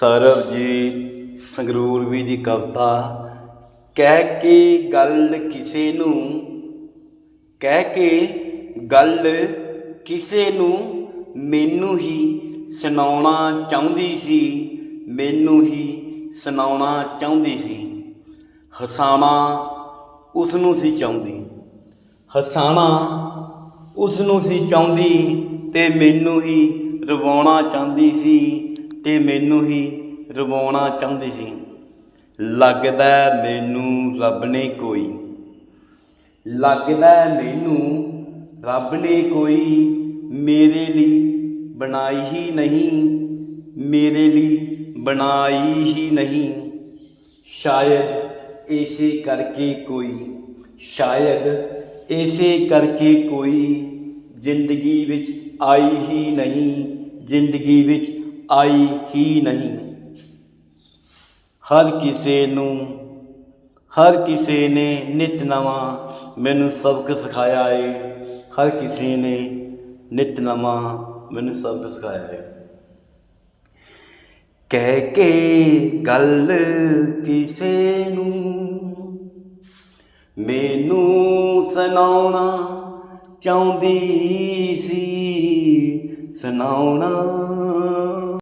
ਸਰਬ ਜੀ, ਸੰਗਰੂਰ ਵੀ ਦੀ ਕਵਿਤਾ, ਕਹਿ ਕੇ ਗੱਲ ਕਿਸੇ ਨੂੰ, ਕਹਿ ਕੇ ਗੱਲ ਕਿਸੇ ਨੂੰ ਮੈਨੂੰ ਹੀ ਸੁਣਾਉਣਾ ਚਾਹੁੰਦੀ ਸੀ, ਮੈਨੂੰ ਹੀ ਸੁਣਾਉਣਾ ਚਾਹੁੰਦੀ ਸੀ। ਹਸਾਣਾ ਉਸ ਨੂੰ ਸੀ ਚਾਹੁੰਦੀ, ਹਸਾਣਾ ਉਸ ਨੂੰ ਸੀ ਚਾਹੁੰਦੀ ਤੇ ਮੈਨੂੰ ਹੀ ਰਵਾਉਣਾ ਚਾਹੁੰਦੀ ਸੀ। ਤੇ ਮੈਨੂੰ ਹੀ ਰਵਾਉਣਾ ਚਾਹੁੰਦੀ ਸੀ। ਲੱਗਦਾ ਮੈਨੂੰ ਰੱਬ ਨੇ ਕੋਈ, ਲੱਗਦਾ ਮੈਨੂੰ ਰੱਬ ਨੇ ਕੋਈ ਮੇਰੇ ਲਈ ਬਣਾਈ ਹੀ ਨਹੀਂ, ਮੇਰੇ ਲਈ ਬਣਾਈ ਹੀ ਨਹੀਂ। ਸ਼ਾਇਦ ਇਸੇ ਕਰਕੇ ਕੋਈ, ਸ਼ਾਇਦ ਇਸੇ ਕਰਕੇ ਕੋਈ ਜ਼ਿੰਦਗੀ ਵਿੱਚ ਆਈ ਹੀ ਨਹੀਂ, ਜ਼ਿੰਦਗੀ ਵਿੱਚ ਆਈ ਹੀ ਨਹੀਂ। ਹਰ ਕਿਸੇ ਨੂੰ, ਹਰ ਕਿਸੇ ਨੇ ਨਿਤ ਨਵਾਂ ਮੈਨੂੰ ਸਬਕ ਸਿਖਾਇਆ ਏ। ਹਰ ਕਿਸੇ ਨੇ ਨਿਤ ਨਵਾਂ ਮੈਨੂੰ ਸਬਕ ਸਿਖਾਇਆ ਏ। ਕਹਿ ਕੇ ਗੱਲ ਕਿਸੇ ਨੂੰ, ਮੈਨੂੰ ਸੁਣਾਉਣਾ ਚਾਹੁੰਦੀ ਸੀ, ਸੁਣਾਉਣਾ